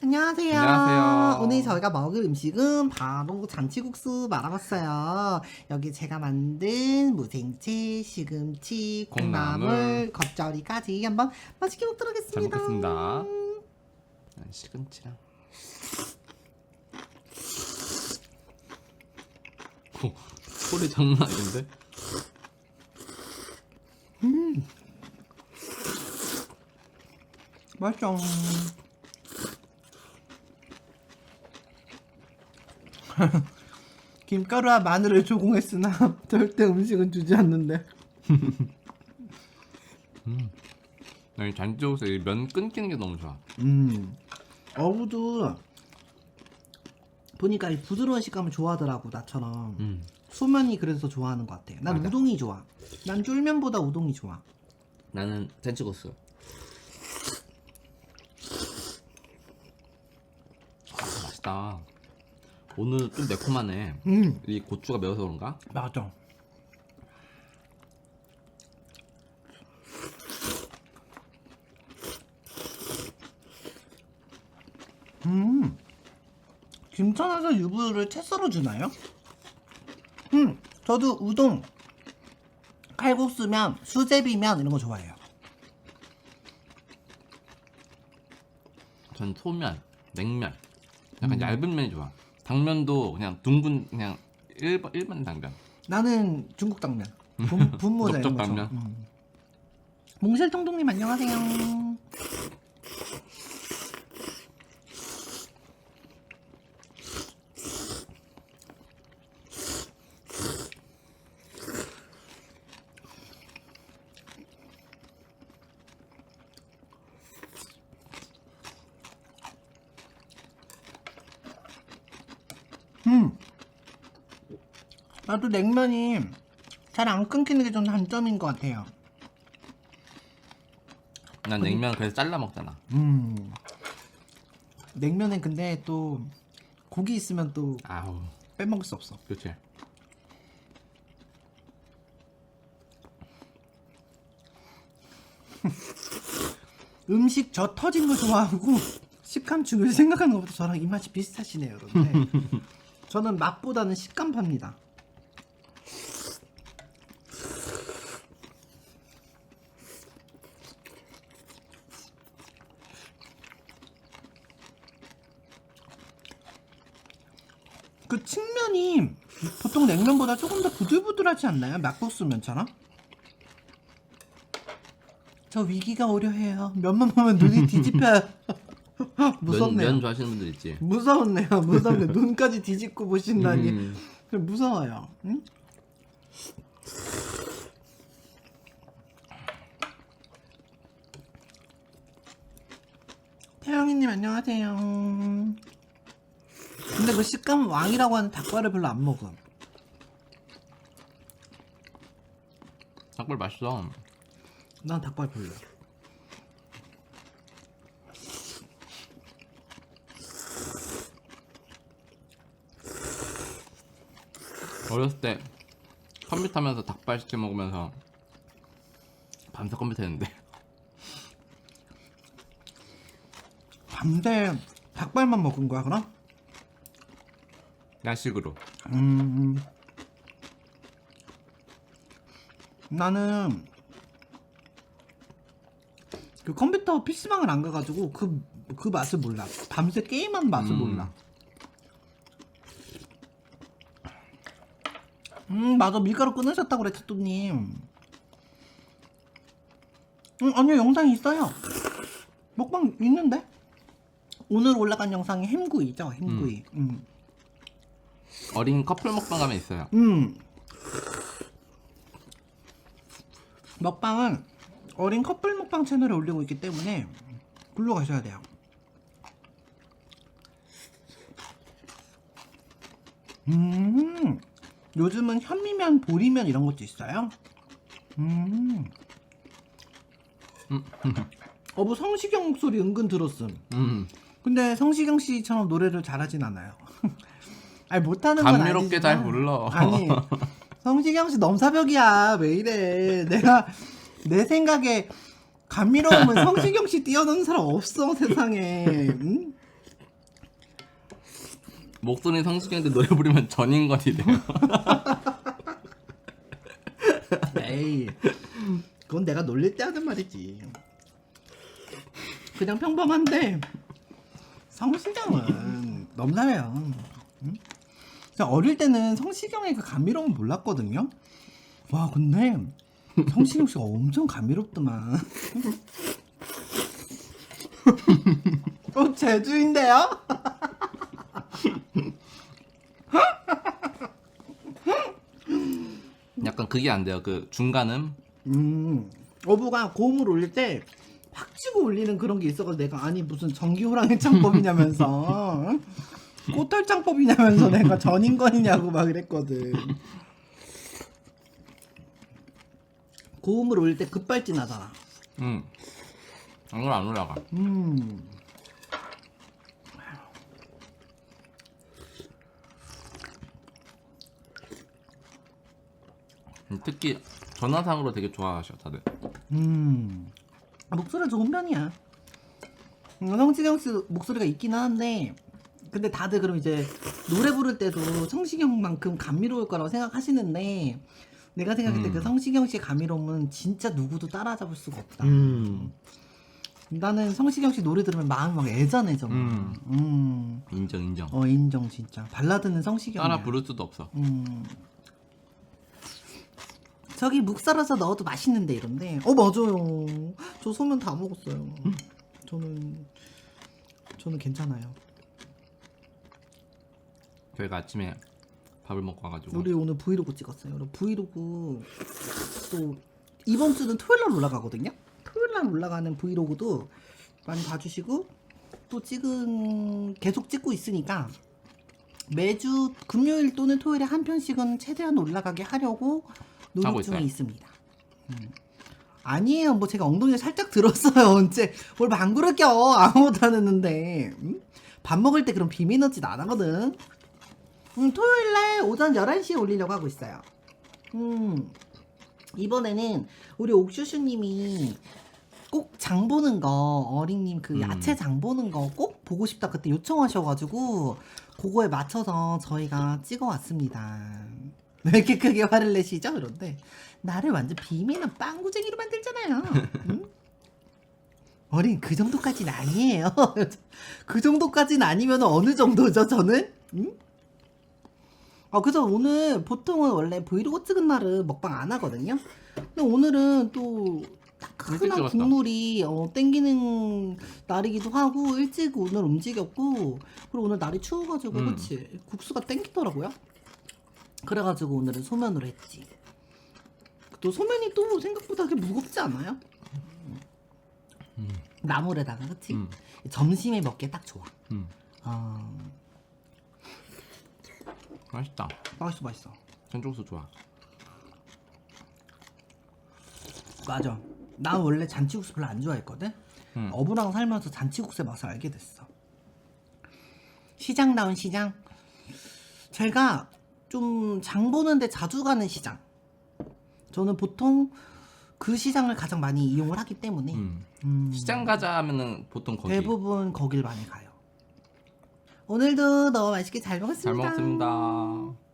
안녕하세요. 안녕하세요. 오늘 저희가 먹을 음식은 바로 잔치국수 말아봤어요. 여기 제가 만든 무생채, 시금치, 콩나물, 콩나물. 겉절이까지 한번 맛있게 먹도록 잘 하겠습니다. 먹겠습니다. 난 시금치랑. 오, 소리 장난 아닌데? 맛있죠? 김가루와 마늘을 조공했으나 절대 음식은 주지 않는데. 여기 잔치국수 이면 끊기는 게 너무 좋아. 음. 어부도 보니까 이 부드러운 식감을 좋아하더라고 나처럼. 음. 소면이 그래서 좋아하는 것 같아. 난 맞아. 우동이 좋아. 난 쫄면보다 우동이 좋아. 나는 잔치국수. 아, 맛있다. 오늘 좀 매콤하네. 음, 이 고추가 매워서 그런가? 맞아. 음, 김천에서 유부를 채 썰어 주나요? 음, 저도 우동, 칼국수면, 수제비면 이런 거 좋아해요. 전 소면, 냉면, 약간 얇은 면이 좋아. 당면도 그냥 둥근 그냥 일반 일반 당면. 나는 중국 당면. 분, 분모자 이런 넓적 거 좋아. 당면. 음. 몽실통통님 안녕하세요. 나도 냉면이 잘 안 끊기는 게 좀 단점인 것 같아요. 난 냉면 그래서 잘라 먹잖아. 음. 냉면은 근데 또 고기 있으면 또 아우, 빼먹을 수 없어. 그렇지. 음식 저 터진 거 좋아하고 식감 중요시 생각하는 것보다 저랑 입맛이 비슷하시네요, 여러분. 네. 저는 맛보다는 식감 팝니다. 그 측면이 보통 냉면보다 조금 더 부들부들하지 않나요? 막국수 면처럼? 저 위기가 오려해요. 면만 보면 눈이 뒤집혀요. 면, 무섭네요. 면 좋아하시는 분들 있지. 무서웠네요. 무섭네. 눈까지 뒤집고 보신다니. 음. 무서워요. 응? 태영이님 안녕하세요. 근데 그 식감 왕이라고 하는 닭발을 별로 안 먹어. 닭발 맛있어. 난 닭발 별로. 어렸을 때 컴퓨터 하면서 닭발 시켜 먹으면서 밤새 컴퓨터 했는데 밤새 닭발만 먹은 거야 그럼? 야식으로. 음. 나는 그 컴퓨터 PC방을 안 가가지고 그, 그 맛을 몰라. 밤새 게임하는 맛을 음. 몰라. 음, 맞아. 밀가루 끊으셨다고 그랬지, 또님. 음, 아니요, 영상이 있어요. 먹방 있는데? 오늘 올라간 영상이 햄구이죠, 햄구이. 음. 어린 커플 먹방 가면 있어요. 음. 먹방은 어린 커플 먹방 채널에 올리고 있기 때문에 글로 가셔야 돼요. 음. 요즘은 현미면, 보리면 이런 것도 있어요. 음. 어부 성시경 목소리 은근 들었음. 음. 근데 성시경 씨처럼 노래를 잘하진 않아요. 아니 못하는 건 감미롭게 아니지만 잘 불러. 아니 성시경 씨 넘사벽이야 왜 이래 내가 내 생각에 감미로움은 성시경 씨 뛰어넘는 사람 없어 세상에 응? 목소리 성시경인데 노래 부르면 전인권이 돼요. 에이 그건 내가 놀릴 때 하는 말이지 그냥 평범한데 성시경은 넘나요 응? 제가 어릴 때는 성시경의 그 감미로움을 몰랐거든요 와 근데 성시경 씨가 엄청 감미롭더만 어 제주인데요? 약간 그게 안 돼요. 그 중간음. 음, 어부가 고음을 올릴 때팍 치고 올리는 그런 게 있어서 내가 아니 무슨 전기 호랑이 창법이냐면서 응? 꽃털 창법이냐면서 내가 전인권이냐고 막 이랬거든. 고음을 올릴 때 급발진하잖아. 음. 이걸 안 올라가. 음. 음, 특히 전화상으로 되게 좋아하셔 다들. 음. 아, 목소리가 좋은 편이야. 음, 성시경 씨 목소리가 있긴 한데, 근데 다들 그럼 이제 노래 부를 때도 성시경만큼 감미로울 거라고 생각하시는데, 내가 생각할 때그 음. 성시경 씨의 감미로움은 진짜 누구도 따라잡을 수가 없다. 음. 나는 성시경 씨 노래 들으면 마음이 막 애잔해져. 음. 음. 인정 인정. 어, 인정, 진짜. 발라드는 성시경이야. 따라 부를 수도 없어. 음. 저기 묵 썰어서 넣어도 맛있는데 이런데 어 맞아요 저 소면 다 먹었어요 저는 저는 괜찮아요 저희가 아침에 밥을 먹고 와가지고. 우리 오늘 브이로그 찍었어요 여러분 브이로그 또 이번 주는 토요일 날 올라가거든요 토요일 날 올라가는 브이로그도 많이 봐주시고 또 찍은 계속 찍고 있으니까 매주 금요일 또는 토요일에 한 편씩은 최대한 올라가게 하려고 하고 노력 중에 있어요. 있습니다. 음. 아니에요. 뭐 제가 엉덩이를 살짝 들었어요. 언제 뭘 방구를 껴 아무것도 안 했는데 음? 밥 먹을 때 그런 비밀너짓 안 하거든. 음, 토요일 날 오전 11시에 올리려고 하고 있어요. 음. 이번에는 우리 옥슈슈님이 꼭 장 보는 거 어린님 그 음. 야채 장 보는 거 꼭 보고 싶다 그때 요청하셔가지고 그거에 맞춰서 저희가 찍어왔습니다. 왜 이렇게 크게 화를 내시죠? 그런데 나를 완전 비밀은 빵구쟁이로 만들잖아요. 응? 어린 그 정도까지는 아니에요. 그 정도까지는 아니면 어느 정도죠? 저는? 응? 아 그래서 오늘 보통은 원래 브이로그 찍은 날은 먹방 안 하거든요. 근데 오늘은 또 따끈한 찍었다. 국물이 어, 땡기는 날이기도 하고 일찍 오늘 움직였고 그리고 오늘 날이 추워가지고 음. 그치 국수가 땡기더라고요. 그래가지고 오늘은 소면으로 했지. 또 소면이 또 생각보다 그렇게 무겁지 않아요? 나물에다가 그치? 음. 점심에 먹기에 딱 좋아. 음. 아 맛있다. 맛있어 맛있어. 전족수 좋아. 맞아. 난 원래 잔치국수 별로 안 좋아했거든. 음. 어부랑 살면서 잔치국수의 맛을 알게 됐어. 시장다운 시장. 제가 좀 장 보는데 자주 가는 시장. 저는 보통 그 시장을 가장 많이 이용을 하기 때문에 음. 음, 시장 가자 하면은 보통 거기. 대부분 거길 많이 가요. 오늘도 너무 맛있게 잘잘 먹었습니다. 먹었습니다.